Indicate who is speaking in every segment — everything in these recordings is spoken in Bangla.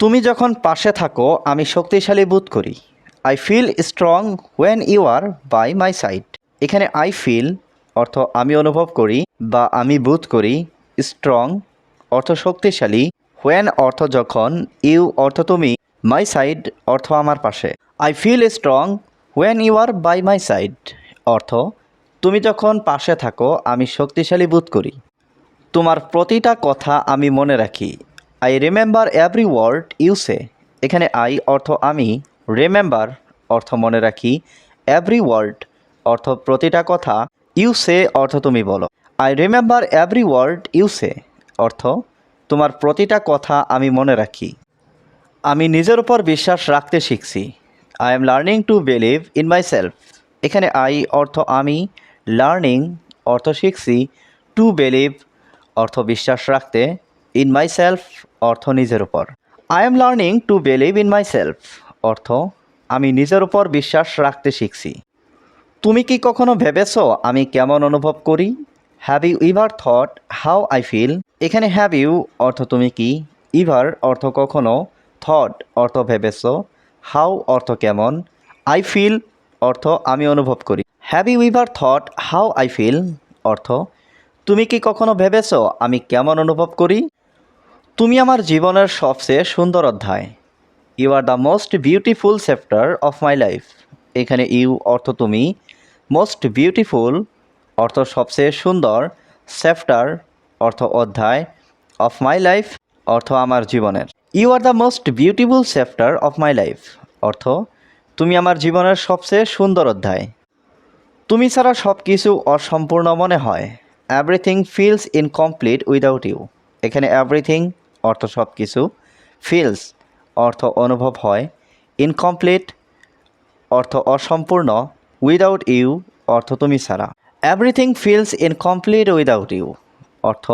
Speaker 1: তুমি যখন পাশে থাকো, আমি শক্তিশালী বোধ করি। I feel strong when you are by my side এখানে আই ফিল অর্থ আমি অনুভব করি বা আমি বোধ করি। স্ট্রং অর্থ শক্তিশালী। হোয়েন অর্থ যখন ইউ অর্থ তুমি। মাই সাইড অর্থ আমার পাশে। I feel strong when you are by my side অর্থ, তুমি যখন পাশে থাকো, আমি শক্তিশালী বোধ করি। তোমার প্রতিটা কথা আমি মনে রাখি। I remember every word you say এখানে আই অর্থ আমি রিমেম্বার অর্থ মনে রাখি এভরি ওয়ার্ড অর্থ প্রতিটা কথা ইউ সে অর্থ তুমি বলো। I remember every word you say অর্থ তোমার প্রতিটা কথা আমি মনে রাখি। আমি নিজের উপর বিশ্বাস রাখতে শিখছি। I am learning to believe in myself এখানে আই অর্থ আমি লার্নিং অর্থ শিখছি টু বিলিভ অর্থ বিশ্বাস রাখতে ইন মাই সেলফ অর্থ নিজের উপর। I am learning to believe in myself অর্থ, আমি নিজের উপর বিশ্বাস রাখতে শিখছি। তুমি কি কখনো ভেবেছো আমি কেমন অনুভব করি? Have you ever thought how I feel এখানে হ্যাভ ইউ অর্থ তুমি কি? ইভার অর্থ কখনো? থট অর্থ ভেবেছো? হাউ অর্থ কেমন? আই ফিল অর্থ আমি অনুভব করি। Have you ever thought how I feel অর্থ, তুমি কি কখনো ভেবেছো আমি কেমন অনুভব করি? তুমি আমার জীবনের সবচেয়ে সুন্দর অধ্যায়। You are the most beautiful chapter of my life এখানে ইউ অর্থ তুমি। মোস্ট বিউটিফুল অর্থ সবচেয়ে সুন্দর চ্যাপ্টার অর্থ অধ্যায় অফ মাই লাইফ অর্থ আমার জীবনের। You are the most beautiful chapter of my life অর্থ তুমি আমার জীবনের সবচেয়ে সুন্দর অধ্যায়। তুমি ছাড়া সব কিছু অসম্পূর্ণ মনে হয়। Everything feels incomplete without you এখানে এভরিথিং অর্থ সব কিছু। ফিলস অর্থ অনুভব হয়। ইনকমপ্লিট অর্থ অসম্পূর্ণ। উইদাউট ইউ অর্থ তুমি ছাড়া। Everything feels incomplete without you অর্থ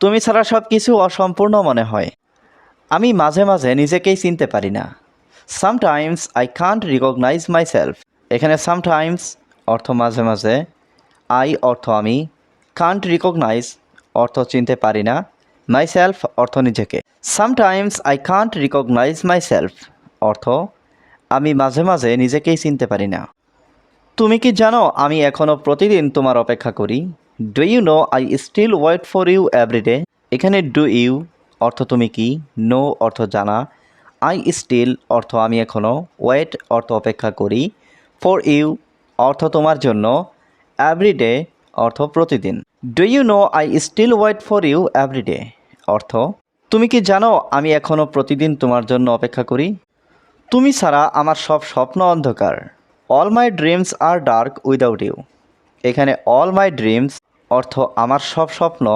Speaker 1: তুমি ছাড়া সব কিছু অসম্পূর্ণ মনে হয়। আমি মাঝে মাঝে নিজেকেই চিনতে পারি না। Sometimes I can't recognise myself এখানে সামটাইমস অর্থ মাঝে মাঝে। আই অর্থ আমি। কান্ট রিকগনাইজ অর্থ চিনতে পারি না। মাই সেলফ অর্থ নিজেকে। Sometimes I can't recognise myself অর্থ আমি মাঝে মাঝে নিজেকেই চিনতে পারি না। তুমি কি জানো, আমি এখনও প্রতিদিন তোমার অপেক্ষা করি। Do you know I still wait for you everyday এখানে ডু ইউ অর্থ তুমি কি? নো অর্থ জানা। আই স্টিল অর্থ আমি এখনও ওয়েট অর্থ অপেক্ষা করি। ফর ইউ অর্থ তোমার জন্য। এভরিডে অর্থ প্রতিদিন। Do you know I still wait for you everyday অর্থ, তুমি কি জানো আমি এখনও প্রতিদিন তোমার জন্য অপেক্ষা করি? তুমি ছাড়া আমার সব স্বপ্ন অন্ধকার। All my dreams are dark without you এখানে অল মাই ড্রিমস অর্থ আমার সব স্বপ্ন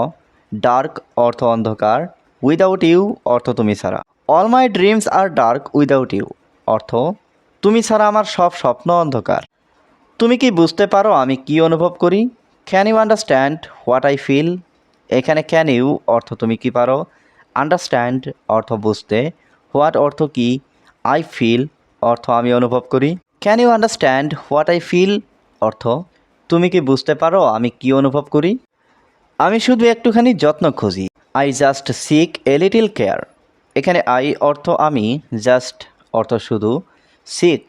Speaker 1: ডার্ক অর্থ অন্ধকার। উইদাউট ইউ অর্থ তুমি ছাড়া। All my dreams are dark without you অর্থ, তুমি ছাড়া আমার সব স্বপ্ন অন্ধকার। তুমি কি বুঝতে পারো আমি কি অনুভব করি? Can you understand what I feel এখানে ক্যান ইউ অর্থ তুমি কি পারো? আন্ডারস্ট্যান্ড অর্থ বুঝতে। হোয়াট অর্থ কি? আই ফিল অর্থ আমি অনুভব করি। Can you understand what I feel অর্থ, তুমি কি বুঝতে পারো আমি কি অনুভব করি? আমি শুধু একটুখানি যত্ন খুঁজি। I just seek a little care এখানে আই অর্থ আমি জাস্ট অর্থ শুধু। সিক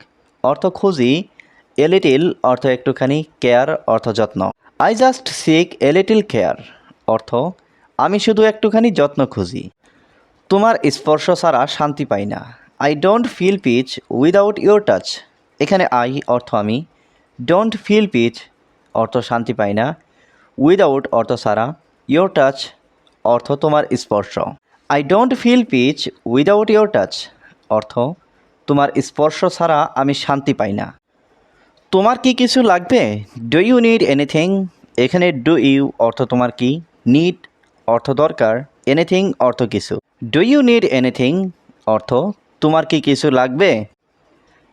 Speaker 1: অর্থ খুঁজি এ লিটিল অর্থ একটুখানি কেয়ার অর্থ যত্ন। I just seek a little care অর্থ আমি শুধু একটুখানি যত্ন খুঁজি। তোমার স্পর্শ ছাড়া শান্তি পাই না। I don't feel peace without your touch এখানে আই অর্থ আমি। ডোন্ট ফিল পিচ অর্থ শান্তি পাই না। উইদাউট অর্থ ছাড়া ইয়োর টাচ অর্থ তোমার স্পর্শ। I don't feel peace without your touch অর্থ তোমার স্পর্শ ছাড়া আমি শান্তি পাই না। তোমার কি কিছু লাগবে? ডু ইউ নিড এনিথিং এখানে ডু ইউ অর্থ তোমার কি? নিড অর্থ দরকার। এনিথিং অর্থ কিছু। ডু ইউ নিড এনিথিং অর্থ তোমার কি কিছু লাগবে?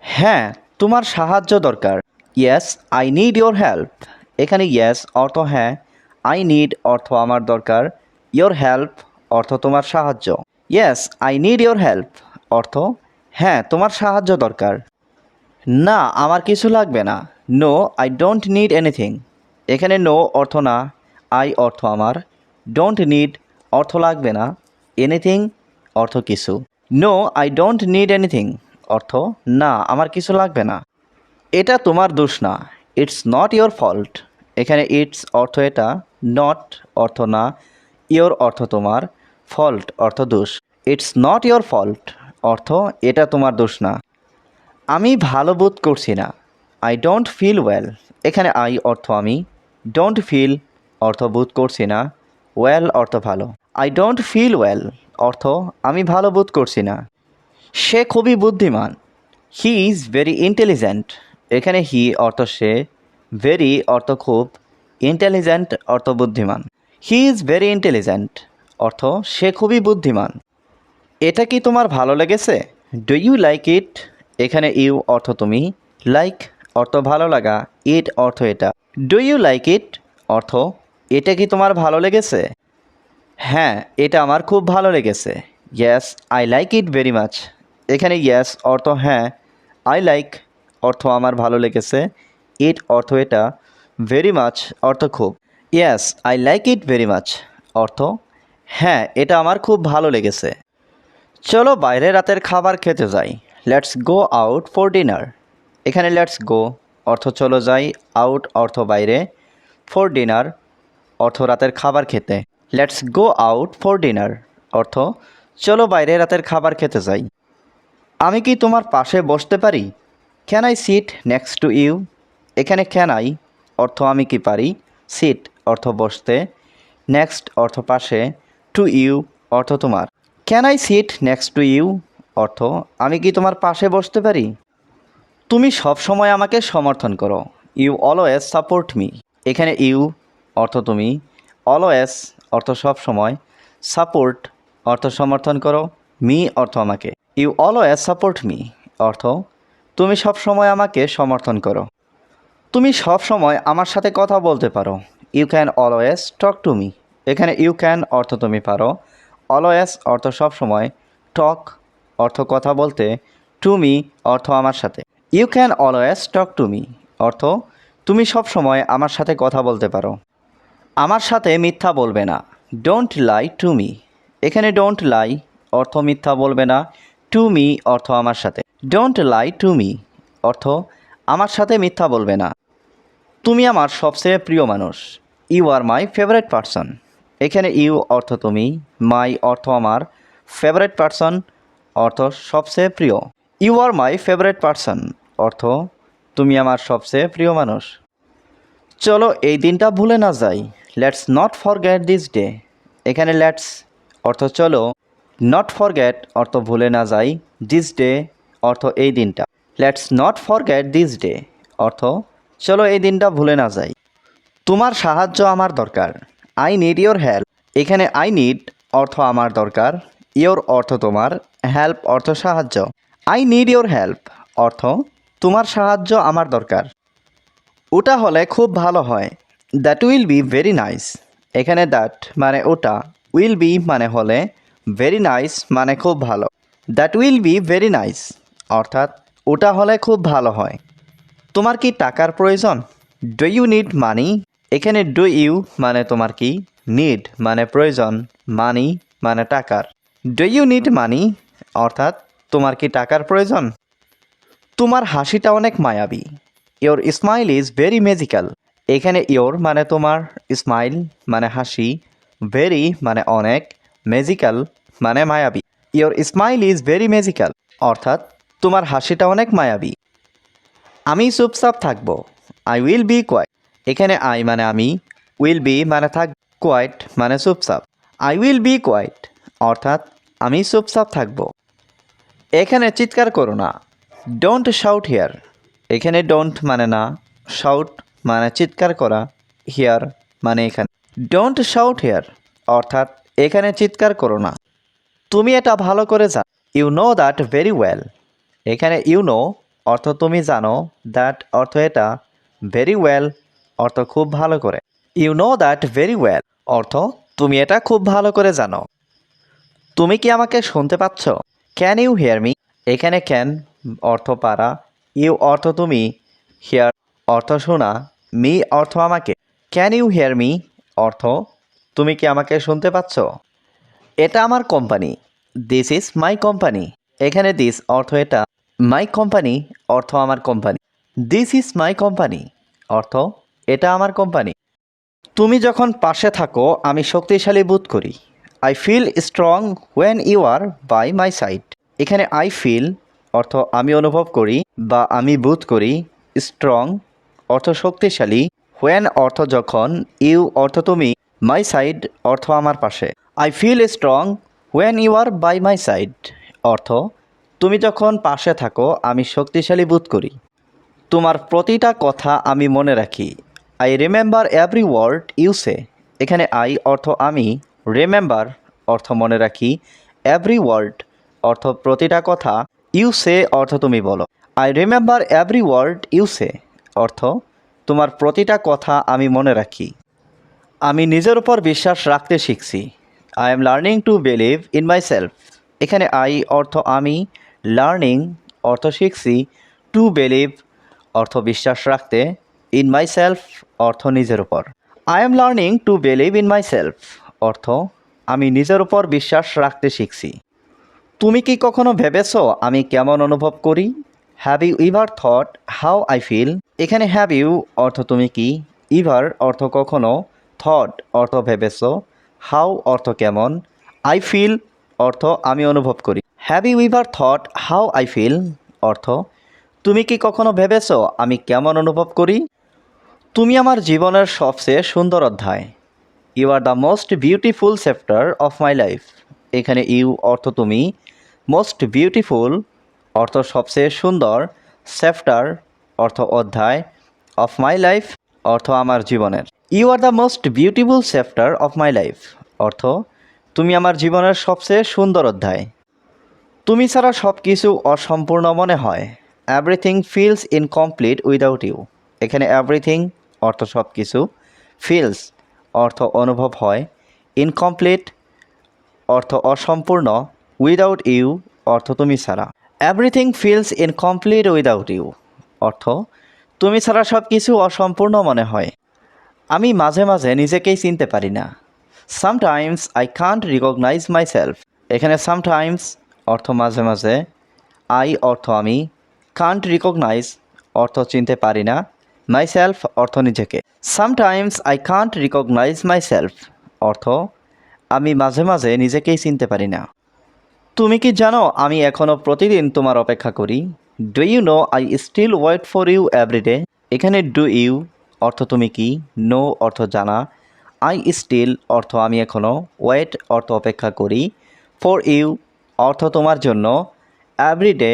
Speaker 1: হ্যাঁ তোমার সাহায্য দরকার। Yes I need your help এখানে ইয়েস অর্থ হ্যাঁ। আই নিড অর্থ আমার দরকার। ইয়োর হেল্প অর্থ তোমার সাহায্য। Yes I need your help অর্থ হ্যাঁ তোমার সাহায্য দরকার। না, আমার কিছু লাগবে না। No I don't need anything এখানে নো অর্থ না। আই অর্থ আমার। ডোন্ট নিড অর্থ লাগবে না। এনিথিং অর্থ কিছু। No I don't need anything অর্থ না, আমার কিছু লাগবে না। এটা তোমার দোষ না। ইটস নট ইয়োর ফল্ট এখানে ইটস অর্থ এটা। নট অর্থ না। ইয়োর অর্থ তোমার। ফল্ট অর্থ দোষ। ইটস নট ইয়োর ফল্ট অর্থ এটা তোমার দোষ না। আমি ভালো বোধ করছি না। আই ডোন্ট ফিল ওয়েল এখানে আই অর্থ আমি। ডোন্ট ফিল অর্থ বোধ করছি না। ওয়েল অর্থ ভালো। আই ডোন্ট ফিল ওয়েল অর্থ আমি ভালো বোধ করছি না। সে খুবই বুদ্ধিমান। হি ইজ ভেরি ইন্টেলিজেন্ট এখানে হি অর্থ সে। ভেরি অর্থ খুব। ইন্টেলিজেন্ট অর্থ বুদ্ধিমান। হি ইজ ভেরি ইন্টেলিজেন্ট অর্থ সে খুবই বুদ্ধিমান। এটা কি তোমার ভালো লেগেছে? ডু ইউ লাইক ইট এখানে ইউ অর্থ তুমি, লাইক অর্থ ভালো লাগা, ইট অর্থ এটা। Do you like it? অর্থ, এটা কি তোমার ভালো লেগেছে? হ্যাঁ এটা আমার খুব ভালো লেগেছে। Yes, I like it very much. এখানে ইয়াস, অর্থ হ্যাঁ আই লাইক অর্থ আমার ভালো লেগেছে, ইট অর্থ এটা ভেরি মাচ, অর্থ খুব। Yes, I like it very much, অর্থ হ্যাঁ এটা আমার খুব ভালো লেগেছে। চলো বাইরে রাতের খাবার খেতে যাই। Let's go out for dinner এখানে লেটস গো অর্থ চলো যাই আউট অর্থ বাইরে। ফর ডিনার অর্থ রাতের খাবার খেতে। Let's go out for dinner অর্থ চলো বাইরে রাতের খাবার খেতে যাই। আমি কি তোমার পাশে বসতে পারি? Can I sit next to you এখানে ক্যান আই অর্থ আমি কি পারি? সিট অর্থ বসতে। নেক্সট অর্থ পাশে। টু ইউ অর্থ তোমার। Can I sit next to you অর্থ, আমি কি তোমার পাশে বসতে পারি? তুমি সব সময় আমাকে সমর্থন করো। ইউ অলওয়েজ সাপোর্ট মি এখানে ইউ অর্থ তুমি। অলওয়েজ অর্থ সব সময় সাপোর্ট অর্থ সমর্থন করো। মি অর্থ আমাকে। ইউ অলওয়েজ সাপোর্ট মি অর্থ তুমি সব সময় আমাকে সমর্থন করো। তুমি সব সময় আমার সাথে কথা বলতে পারো। You can always talk to me এখানে ইউ ক্যান অর্থ তুমি পারো। অলওয়েজ অর্থ সব সময় টক অর্থ কথা বলতে টু মি অর্থ আমার সাথে। You can always talk to me অর্থ, তুমি সব সময় আমার সাথে কথা বলতে পারো। আমার সাথে মিথ্যা বলবে না। ডোন্ট লাই টু মি এখানে ডোন্ট লাই অর্থ মিথ্যা বলবে না। টু মি অর্থ আমার সাথে। ডোন্ট লাই টু মি অর্থ, আমার সাথে মিথ্যা বলবে না। তুমি আমার সবচেয়ে প্রিয় মানুষ। You are my favourite person এখানে ইউ অর্থ তুমি। মাই অর্থ আমার। ফেভারেট পারসন অর্থ সবচেয়ে প্রিয়। You are my favourite person অর্থ, তুমি আমার সবচেয়ে প্রিয় মানুষ। চলো এই দিনটা ভুলে না যাই। Let's not forget this day এখানে লেটস অর্থ চলো। নট ফরগেট অর্থ ভুলে না যাই। দিস ডে অর্থ এই দিনটা। Let's not forget this day অর্থ, চলো এই দিনটা ভুলে না যাই। তোমার সাহায্য আমার দরকার। আই নিড ইয়োর হেল্প এখানে আই নিড অর্থ আমার দরকার। ইয়োর অর্থ তোমার হেল্প অর্থ সাহায্য। আই নিড ইয়োর হেল্প অর্থ তোমার সাহায্য আমার দরকার। ওটা হলে খুব ভালো হয়। That will be very nice এখানে দ্যাট মানে ওটা উইল বি মানে হলে ভেরি নাইস মানে খুব ভালো। That will be very nice অর্থাৎ ওটা হলে খুব ভালো হয়। তোমার কি টাকার প্রয়োজন? ডু ইউ নিড মানি এখানে ডু ইউ মানে তোমার কি নিড মানে প্রয়োজন মানি মানে টাকার। ডু ইউ নিড মানি অর্থাৎ, তোমার কি টাকার প্রয়োজন? তোমার হাসিটা অনেক মায়াবী। Your smile is very magical এখানে ইওর মানে তোমার স্মাইল মানে হাসি ভেরি মানে অনেক ম্যাজিক্যাল মানে মায়াবী। Your smile is very magical অর্থাৎ, তোমার হাসিটা অনেক মায়াবী। আমি চুপচাপ থাকব। আই উইল বি কোয়াইট এখানে আই মানে আমি উইল বি মানে থাক কোয়াইট মানে চুপচাপ। আই উইল বি কোয়াইট অর্থাৎ আমি চুপচাপ থাকব। এখানে চিৎকার করো না। ডোন্ট শাউট হিয়ার এখানে ডোন্ট মানে না শাউট মানে চিৎকার করা হিয়ার মানে এখানে। ডোন্ট শাউট হিয়ার অর্থাৎ এখানে চিৎকার করো না। তুমি এটা ভালো করে জানো। You know that very well এখানে ইউ নো অর্থ তুমি জানো দ্যাট অর্থ এটা ভেরি ওয়েল অর্থ খুব ভালো করে। You know that very well অর্থ তুমি এটা খুব ভালো করে জানো। তুমি কি আমাকে শুনতে পাচ্ছ? ক্যান ইউ হিয়ার মি এখানে ক্যান অর্থ পারা ইউ অর্থ তুমি হিয়ার অর্থ শোনা মি অর্থ আমাকে। ক্যান ইউ হিয়ার মি অর্থ, তুমি কি আমাকে শুনতে পাচ্ছ? এটা আমার company this is my company এখানে দিস অর্থ এটা মাই কোম্পানি অর্থ আমার company this is my company অর্থ এটা আমার কোম্পানি তুমি যখন পাশে থাকো, আমি শক্তিশালী বোধ করি। I feel strong when you are by my side এখানে আই ফিল অর্থ আমি অনুভব করি বা আমি বোধ করি স্ট্রং অর্থ শক্তিশালী হোয়েন অর্থ যখন ইউ অর্থ তুমি মাই সাইড অর্থ আমার পাশে। I feel strong when you are by my side অর্থ তুমি যখন পাশে থাকো আমি শক্তিশালী বোধ করি। তোমার প্রতিটা কথা আমি মনে রাখি। I remember every word you say এখানে আই অর্থ আমি রিমেম্বার অর্থ মনে রাখি এভরি ওয়ার্ড অর্থ প্রতিটা কথা ইউ সে অর্থ তুমি বলো। I remember every word you say অর্থ তোমার প্রতিটা কথা আমি মনে রাখি। আমি নিজের উপর বিশ্বাস রাখতে শিখছি। I am learning to believe in myself এখানে আই অর্থ আমি লার্নিং অর্থ শিখছি টু বিলিভ অর্থ বিশ্বাস রাখতে ইন মাই সেলফ অর্থ নিজের উপর। I am learning to believe in myself অর্থ, আমি নিজের উপর বিশ্বাস রাখতে শিখছি। তুমি কি কখনো ভেবেছো আমি কেমন অনুভব করি? Have you ever thought how I feel এখানে হ্যাভ ইউ অর্থ তুমি কি? ইভার অর্থ কখনো? থট অর্থ ভেবেছ? হাউ অর্থ কেমন? আই ফিল অর্থ আমি অনুভব করি। Have you ever thought how I feel অর্থ, তুমি কি কখনো ভেবেছো আমি কেমন অনুভব করি? তুমি আমার জীবনের সবচেয়ে সুন্দর অধ্যায়। You are the most beautiful chapter of my life এখানে ইউ অর্থ তুমি মোস্ট বিউটিফুল অর্থ সবচেয়ে সুন্দর চ্যাপ্টার অর্থ অধ্যায় অফ মাই লাইফ অর্থ আমার জীবনের। You are the most beautiful chapter of my life অর্থ তুমি আমার জীবনের সবচেয়ে সুন্দর অধ্যায়। তুমি ছাড়া সব কিছু অসম্পূর্ণ মনে হয়। Everything feels incomplete without you এখানে এভরিথিং অর্থ সব কিছু ফিলস অর্থ অনুভব হয়। ইনকমপ্লিট, অর্থ অসম্পূর্ণ উইদাউট ইউ অর্থ তুমি ছাড়া। Everything feels incomplete without you অর্থ তুমি ছাড়া সব কিছু অসম্পূর্ণ মনে হয়। আমি মাঝে মাঝে নিজেকেই চিনতে পারি না। Sometimes I can't recognise myself এখানে সামটাইমস অর্থ মাঝে মাঝে আই অর্থ আমি কান্ট রিকগনাইজ অর্থ চিনতে পারি না। মাই সেলফ অর্থ নিজেকে। Sometimes I can't recognise myself অর্থ আমি মাঝে মাঝে নিজেকেই চিনতে পারি না। তুমি কি জানো আমি এখনও প্রতিদিন তোমার অপেক্ষা করি? Do you know I still wait for you everyday এখানে ডু ইউ অর্থ তুমি কি? নো অর্থ জানা। আই স্টিল অর্থ আমি এখনও ওয়েট অর্থ অপেক্ষা করি। ফর ইউ অর্থ তোমার জন্য এভরিডে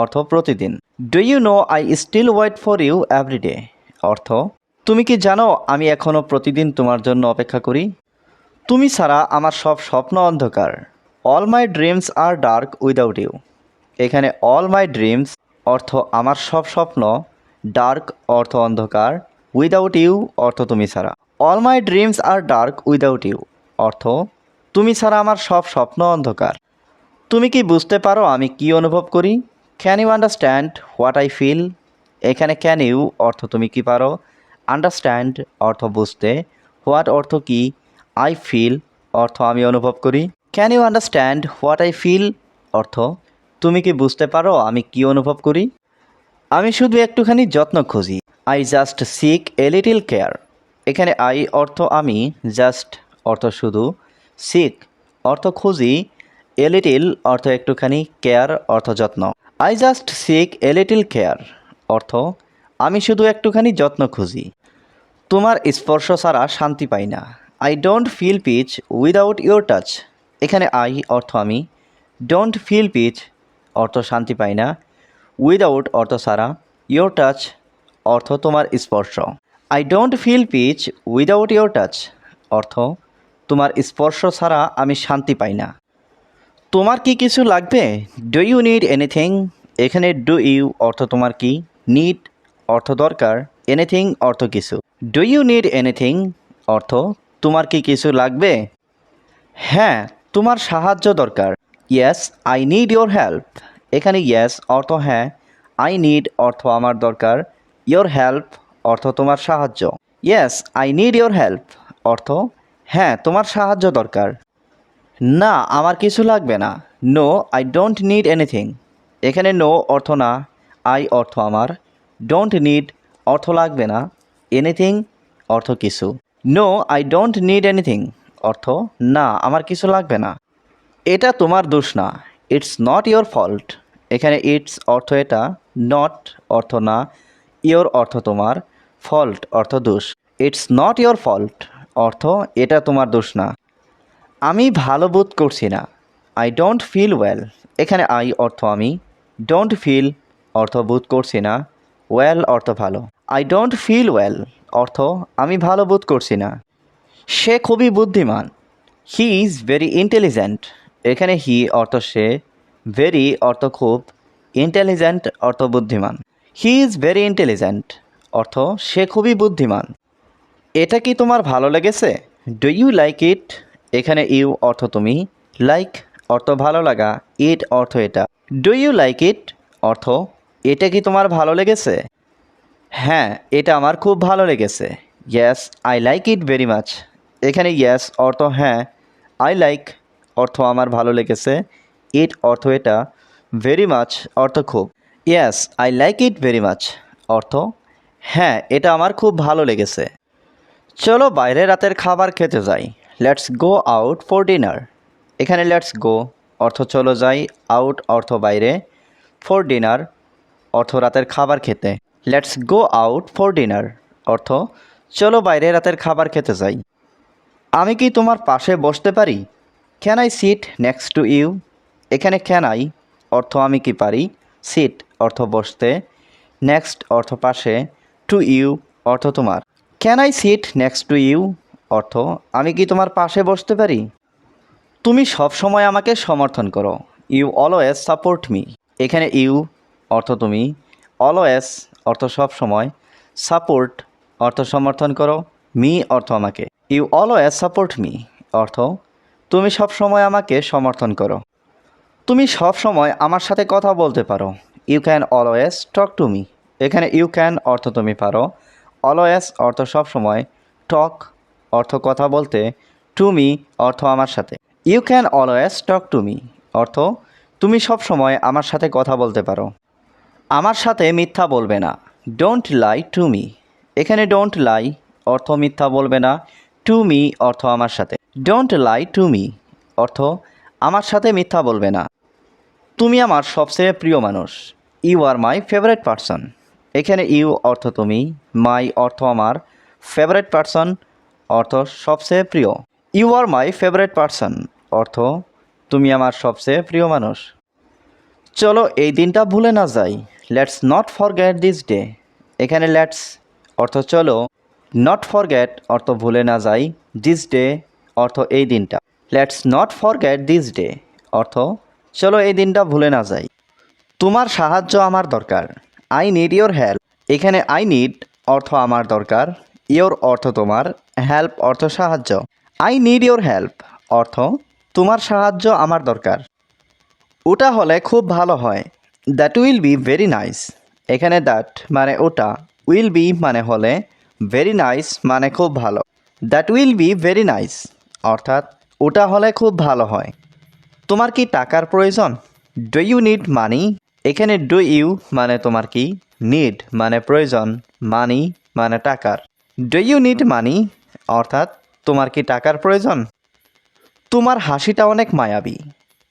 Speaker 1: অর্থ প্রতিদিন। Do you know I still wait for you everyday অর্থ, তুমি কি জানো আমি এখনও প্রতিদিন তোমার জন্য অপেক্ষা করি? তুমি ছাড়া আমার সব স্বপ্ন অন্ধকার। All my dreams are dark without you এখানে অল মাই ড্রিমস অর্থ, আমার সব স্বপ্ন ডার্ক অর্থ অন্ধকার। উইদাউট ইউ অর্থ, তুমি ছাড়া। All my dreams are dark without you অর্থ, তুমি ছাড়া আমার সব স্বপ্ন অন্ধকার। তুমি কি বুঝতে পারো আমি কি অনুভব করি? Can you understand what I feel এখানে ক্যান ইউ অর্থ তুমি কি পারো? আন্ডারস্ট্যান্ড অর্থ বুঝতে। হোয়াট অর্থ কি? আই ফিল অর্থ আমি অনুভব করি। Can you understand what I feel অর্থ, তুমি কি বুঝতে পারো আমি কি অনুভব করি? আমি শুধু একটুখানি যত্ন খুঁজি। I just seek a little care এখানে আই অর্থ আমি জাস্ট অর্থ শুধু। সিক অর্থ খুঁজি। এ লিটিল অর্থ একটুখানি কেয়ার অর্থ যত্ন। I just seek a little care অর্থ, আমি শুধু একটুখানি যত্ন খুঁজি। তোমার স্পর্শ ছাড়া শান্তি পাই না। I don't feel peace without your touch এখানে আই অর্থ আমি। ডোন্ট ফিল পিচ অর্থ শান্তি পাই না। উইদাউট অর্থ ছাড়া। ইয়োর টাচ অর্থ তোমার স্পর্শ। I don't feel peace without your touch অর্থ তোমার স্পর্শ ছাড়া আমি শান্তি পাই না। তোমার কি কিছু লাগবে? ডু ইউ নিড এনিথিং এখানে ডু ইউ অর্থ তোমার কি? নিড অর্থ দরকার এনিথিং অর্থ কিছু। ডু ইউ নিড এনিথিং অর্থ, তোমার কি কিছু লাগবে? হ্যাঁ তোমার সাহায্য দরকার। Yes I need your help এখানে ইয়েস অর্থ হ্যাঁ আই নিড অর্থ আমার দরকার। ইয়োর হেল্প অর্থ তোমার সাহায্য। Yes I need your help অর্থ হ্যাঁ তোমার সাহায্য দরকার। না, আমার কিছু লাগবে না। No I don't need anything এখানে নো অর্থ না। আই অর্থ আমার। ডোন্ট নিড অর্থ লাগবে না। এনিথিং অর্থ কিছু। No I don't need anything অর্থ না, আমার কিছু লাগবে না। এটা তোমার দোষ না। ইটস নট ইয়োর ফল্ট এখানে ইটস অর্থ এটা নট অর্থ না। ইয়োর অর্থ তোমার। ফল্ট অর্থ দোষ। ইটস নট ইয়োর ফল্ট অর্থ এটা তোমার দোষ না। আমি ভালো বোধ করছি না। আই ডোন্ট ফিল ওয়েল এখানে আই অর্থ আমি। ডোন্ট ফিল অর্থ বোধ করছি না। ওয়েল, অর্থ ভালো। আই ডোন্ট ফিল ওয়েল অর্থ আমি ভালো বোধ করছি না। সে খুবই বুদ্ধিমান। হি ইজ ভেরি ইন্টেলিজেন্ট এখানে হি অর্থ সে। ভেরি অর্থ খুব। ইন্টেলিজেন্ট অর্থ বুদ্ধিমান। হি ইজ ভেরি ইন্টেলিজেন্ট অর্থ সে খুবই বুদ্ধিমান। এটা কি তোমার ভালো লেগেছে? ডু ইউ লাইক ইট এখানে ইউ অর্থ তুমি। লাইক অর্থ ভালো লাগা। ইট অর্থ এটা। ডু ইউ লাইক ইট অর্থ এটা কি তোমার ভালো লেগেছে? হ্যাঁ এটা আমার খুব ভালো লেগেছে। Yes I like it very much এখানে ইয়াস অর্থ হ্যাঁ। আই লাইক অর্থ আমার ভালো লেগেছে। ইট অর্থ এটা। ভেরি মাচ অর্থ খুব। Yes I like it very much অর্থ হ্যাঁ এটা আমার খুব ভালো লেগেছে। চলো বাইরে রাতের খাবার খেতে যাই। Let's go out for dinner এখানে লেটস গো অর্থ চলো যাই। আউট অর্থ বাইরে। ফর ডিনার অর্থ রাতের খাবার খেতে। Let's go out for dinner অর্থ, চলো বাইরে রাতের খাবার খেতে যাই। আমি কি তোমার পাশে বসতে পারি? Can I sit next to you এখানে ক্যান আই অর্থ, আমি কি পারি? সিট অর্থ, বসতে। নেক্সট অর্থ, পাশে। টু ইউ অর্থ, তোমার। Can I sit next to you অর্থ, আমি কি তোমার পাশে বসতে পারি? তুমি সব সময় আমাকে সমর্থন করো। ইউ অলওয়েজ সাপোর্ট মি এখানে ইউ অর্থ তুমি অলওয়েজ অর্থ সব সময় সাপোর্ট অর্থ সমর্থন করো মি অর্থ আমাকে। ইউ অলওয়েজ সাপোর্ট মি অর্থ, তুমি সব সময় আমাকে সমর্থন করো। তুমি সব সময় আমার সাথে কথা বলতে পারো। You can always talk to me এখানে ইউ ক্যান অর্থ তুমি পারো। অলওয়েজ অর্থ সব সময় টক অর্থ কথা বলতে টু মি অর্থ আমার সাথে। You can always talk to me অর্থ, তুমি সব সময় আমার সাথে কথা বলতে পারো। আমার সাথে মিথ্যা বলবে না। ডোন্ট লাই টু মি এখানে ডোন্ট লাই অর্থ মিথ্যা বলবে না। টু মি অর্থ আমার সাথে। ডোন্ট লাই টু মি অর্থ আমার সাথে মিথ্যা বলবে না। তুমি আমার সবচেয়ে প্রিয় মানুষ। You are my favourite person এখানে ইউ অর্থ তুমি। মাই অর্থ আমার ফেভারেট পার্সন অর্থ সবচেয়ে প্রিয়। You are my favourite person অর্থ তুমি আমার সবচেয়ে প্রিয় মানুষ। চলো এই দিনটা ভুলে না যাই। Let's not forget this day এখানে লেটস অর্থ চলো নট ফরগেট অর্থ ভুলে না যাই। দিস ডে অর্থ এই দিনটা। Let's not forget this day অর্থ চলো এই দিনটা ভুলে না যাই। তোমার সাহায্য আমার দরকার। আই নিড ইয়োর হেল্প এখানে আই নিড অর্থ আমার দরকার। ইয়োর অর্থ তোমার। হেল্প অর্থ সাহায্য। আই নিড ইয়োর হেল্প অর্থ তোমার সাহায্য আমার দরকার। ওটা হলে খুব ভালো হয়। That will be very nice এখানে দ্যাট মানে ওটা উইল বি মানে হলে ভেরি নাইস মানে খুব ভালো। That will be very nice অর্থাৎ ওটা হলে খুব ভালো হয়। তোমার কি টাকার প্রয়োজন? ডু ইউ নিড মানি এখানে ডু ইউ মানে তোমার কি? নিড মানে প্রয়োজন। মানি মানে টাকার। ডু ইউ নিড মানি অর্থাৎ তোমার কি টাকার প্রয়োজন? তোমার হাসিটা অনেক মায়াবী।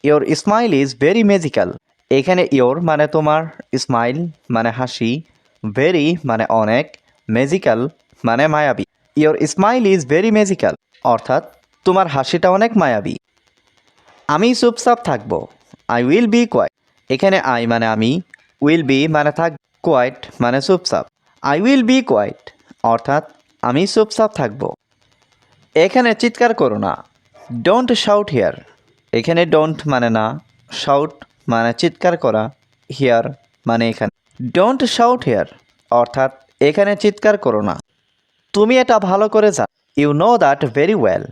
Speaker 1: Your smile is very magical এখানে ইওর মানে তোমার স্মাইল মানে হাসি ভেরি মানে অনেক ম্যাজিক্যাল মানে মায়াবী। Your smile is very magical অর্থাৎ তোমার হাসিটা অনেক মায়াবী। আমি চুপচাপ থাকব আই উইল বি কোয়াইট এখানে আই মানে আমি উইল বি মানে থাক কোয়াইট মানে চুপচাপ। আই উইল বি কোয়াইট অর্থাৎ আমি চুপচাপ থাকব। এখানে চিৎকার করো না ডোন্ট শাউট হিয়ার এখানে ডোন্ট মানে না শাউট মানে চিৎকার করা হিয়ার মানে এখানে। ডোন্ট শাউট হিয়ার অর্থাৎ এখানে চিৎকার করো না। তুমি এটা ভালো করে জানো you know that very well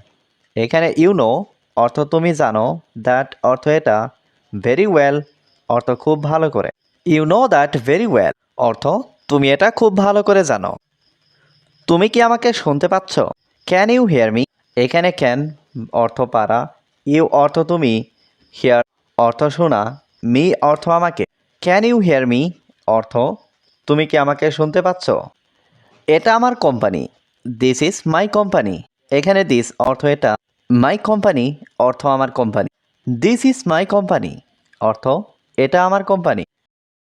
Speaker 1: এখানে ইউ নো অর্থ তুমি জানো দ্যাট অর্থ এটা ভেরি ওয়েল অর্থ খুব ভালো করে। You know that very well অর্থ তুমি এটা খুব ভালো করে জানো। তুমি কি আমাকে শুনতে পাচ্ছ? ক্যান ইউ হিয়ার মি এখানে ক্যান অর্থ পারা ইউ অর্থ তুমি, হেয়ার অর্থ শোনা, মি অর্থ আমাকে। ক্যান ইউ হেয়ার মি অর্থ, তুমি কি আমাকে শুনতে পাচ্ছ? এটা আমার company. This is my company. এখানে দিস অর্থ এটা, মাই কোম্পানি অর্থ আমার company. This is my company অর্থ এটা আমার কোম্পানি।